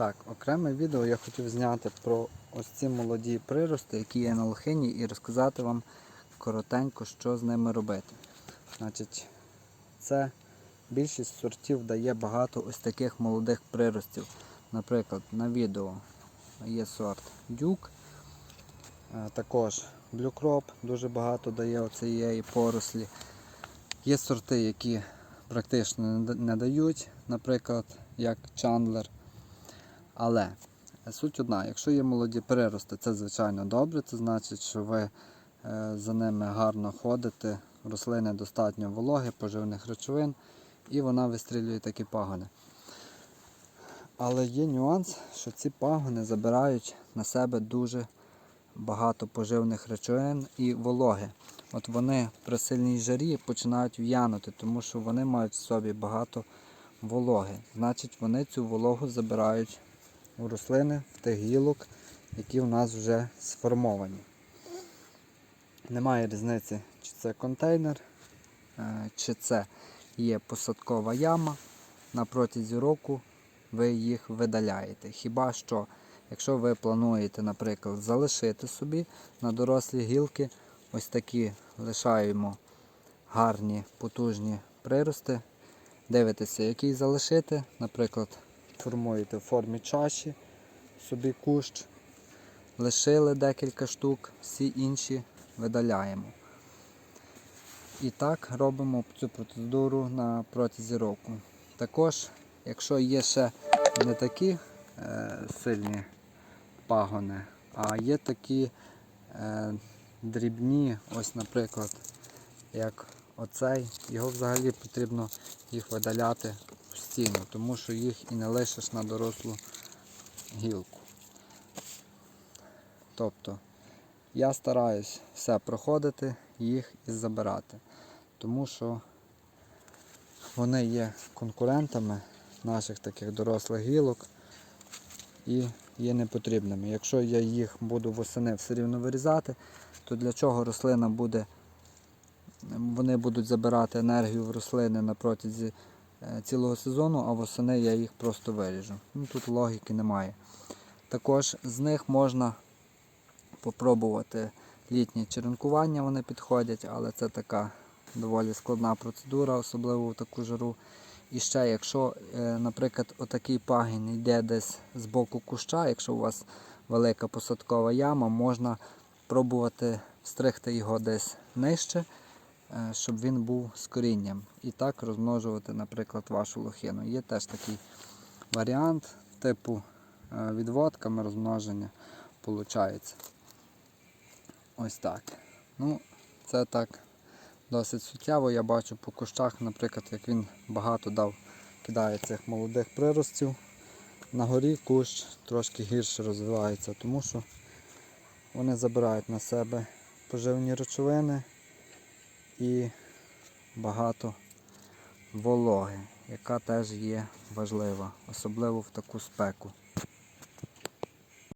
Так, окреме відео я хотів зняти про ось ці молоді прирости, які є на лохині, і розказати вам коротенько, що з ними робити. Значить, це більшість сортів дає багато ось таких молодих приростів. Наприклад, на відео є сорт дюк, е, також блюкроп дуже багато дає оцієї порослі. Є сорти, які практично не дають, наприклад, як чандлер. Але суть одна, якщо є молоді прирости, це звичайно добре, це значить, що ви е, за ними гарно ходите, рослини достатньо вологи, поживних речовин, і вона вистрілює такі пагони. Але є нюанс, що ці пагони забирають на себе дуже багато поживних речовин і вологи. От вони при сильній жарі починають в'янути, тому що вони мають в собі багато вологи. Значить, вони цю вологу забирають у рослини в тих гілок, які в нас вже сформовані. Немає різниці, чи це контейнер, е, чи це є посадкова яма. На протязі року ви їх видаляєте. Хіба що, якщо ви плануєте, наприклад, залишити собі на дорослі гілки, ось такі лишаємо гарні, потужні прирости. Дивитеся, який залишити, наприклад, формуєте в формі чаші собі кущ, лишили декілька штук, всі інші видаляємо. І так робимо цю процедуру на протязі року. Також, якщо є ще не такі е, сильні пагони, а є такі е, дрібні, ось, наприклад, як оцей, його взагалі потрібно їх видаляти постійно, тому що їх і не лишиш на дорослу гілку. Тобто я стараюсь все проходити, їх і забирати, тому що вони є конкурентами наших таких дорослих гілок і є непотрібними. Якщо я їх буду восени все рівно вирізати, то для чого рослина буде, вони будуть забирати енергію в рослини на протязі цілого сезону, а восени я їх просто виріжу. Ну, тут логіки немає. Також з них можна попробувати літнє черенкування, вони підходять, але це така доволі складна процедура, особливо в таку жару. І ще, якщо, е, наприклад, отакий пагін йде десь з боку куща, якщо у вас велика посадкова яма, можна пробувати встригти його десь нижче, е, щоб він був з корінням. І так розмножувати, наприклад, вашу лохину. Є теж такий варіант типу е, відводками розмноження виходить. Ось так. Ну, це так досить суттєво. Я бачу по кущах, наприклад, як він багато дав, кидає цих молодих приростів. На горі кущ трошки гірше розвивається, тому що вони забирають на себе поживні речовини і багато вологи, яка теж є важлива, особливо в таку спеку.